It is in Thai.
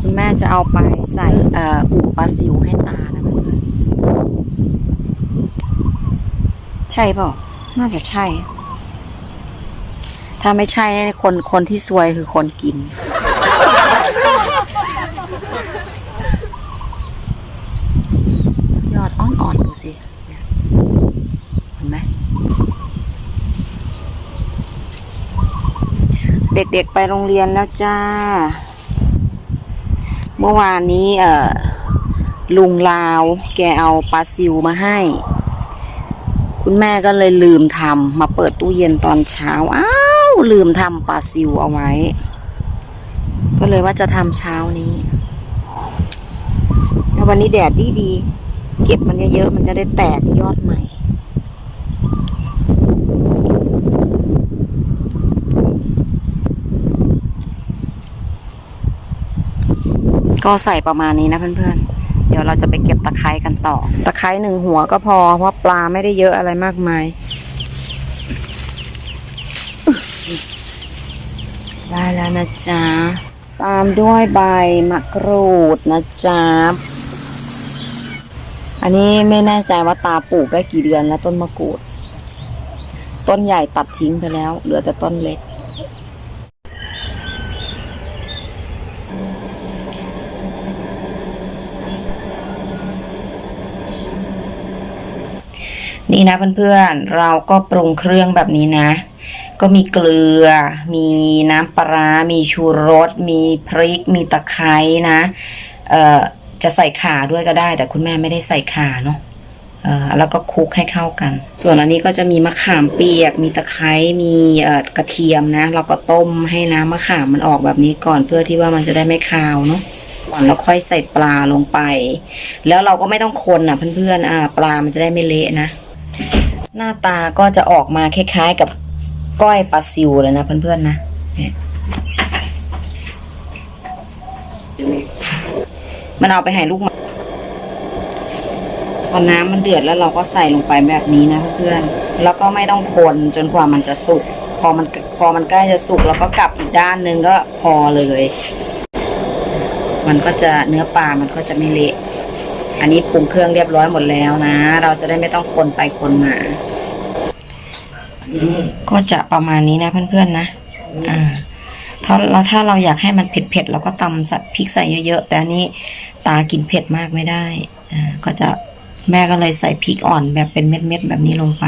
คุณแม่จะเอาไปใส่เอ่ออุปลาซิวให้ตานะเพื่อนๆใช่เปล่าน่าจะใช่ ถ้าไม่ใช่เนี่ยคนคนที่ซวยคือคนกิน ยอดอ่อนๆดูสิเนี่ยเห็นไหมเด็กๆไปโรงเรียนแล้วจ้า เมื่อวานนี้เออลุงลาวแกเอาปลาซิวมาให้ คุณแม่ก็เลยลืมทำมาเปิดตู้เย็นตอนเช้า อ้าวลืมทำปลาซิวเอาไว้ ก็เลยว่าจะทำเช้านี้แล้ววันนี้แดดดีดีๆเก็บมันเยอะๆมันจะได้แตกยอดใหม่ ก็ใส่ประมาณนี้นะเพื่อนๆ เดี๋ยวเราจะไปเก็บตะไคร้กันต่อ ตะไคร้หนึ่งหัวก็พอ เพราะปลาไม่ได้เยอะอะไรมากมาย ได้แล้วนะจ๊ะ ตามด้วยใบมะกรูดนะจ๊ะ อันนี้ไม่แน่ใจว่าตาปลูกได้กี่เดือนแล้วต้นมะกรูด ต้นใหญ่ตัดทิ้งไปแล้ว เหลือแต่ต้นเล็ก นี่นะเพื่อนๆเราก็ปรุงเครื่องแบบนี้นะ ก็มีเกลือ มีน้ำปลา มีชูรส มีพริก มีตะไคร้นะเอ่อจะใส่ข่าด้วยก็ได้ แต่คุณแม่ไม่ได้ใส่ข่าเนาะแล้วก็คลุกให้เข้ากัน ส่วนอันนี้ก็จะมีมะขามเปียก มีตะไคร้ มีกระเทียมนะ เราก็ต้มให้น้ำมะขามมันออกแบบนี้ก่อนเพื่อที่ว่ามันจะได้ไม่คาวเนาะ ก่อนแล้วค่อยใส่ปลาลงไป แล้วเราก็ไม่ต้องคนอะเพื่อนๆอ่าปลามันจะได้ไม่เละนะ หน้าตาก็จะออกมาคล้ายๆกับก้อยปลาซิวเลยนะเพื่อนๆนะเนี่ยมันเอาไปให้ลูกมาพอน้ำมันเดือดแล้วเราก็ใส่ลงไปแบบนี้นะเพื่อนๆแล้วก็ไม่ต้องคนจนกว่ามันจะสุก พอมันพอมันใกล้จะสุกเราก็กลับอีกด้านนึงก็พอเลย มันก็จะเนื้อปลามันก็จะไม่เละ อันนี้ปรุงเครื่องเรียบร้อยหมดแล้วนะ เราจะได้ไม่ต้องคนไปคนมา ก็จะประมาณนี้นะเพื่อนๆนะอ่าถ้าเราถ้าเราอยากให้มันเผ็ดๆเราก็ตำสัตพริกใส่เยอะๆ แต่อันนี้ตากินเผ็ดมากไม่ได้อ่าก็จะแม่ก็เลยใส่พริกอ่อนแบบเป็นเม็ดๆแบบนี้ลงไป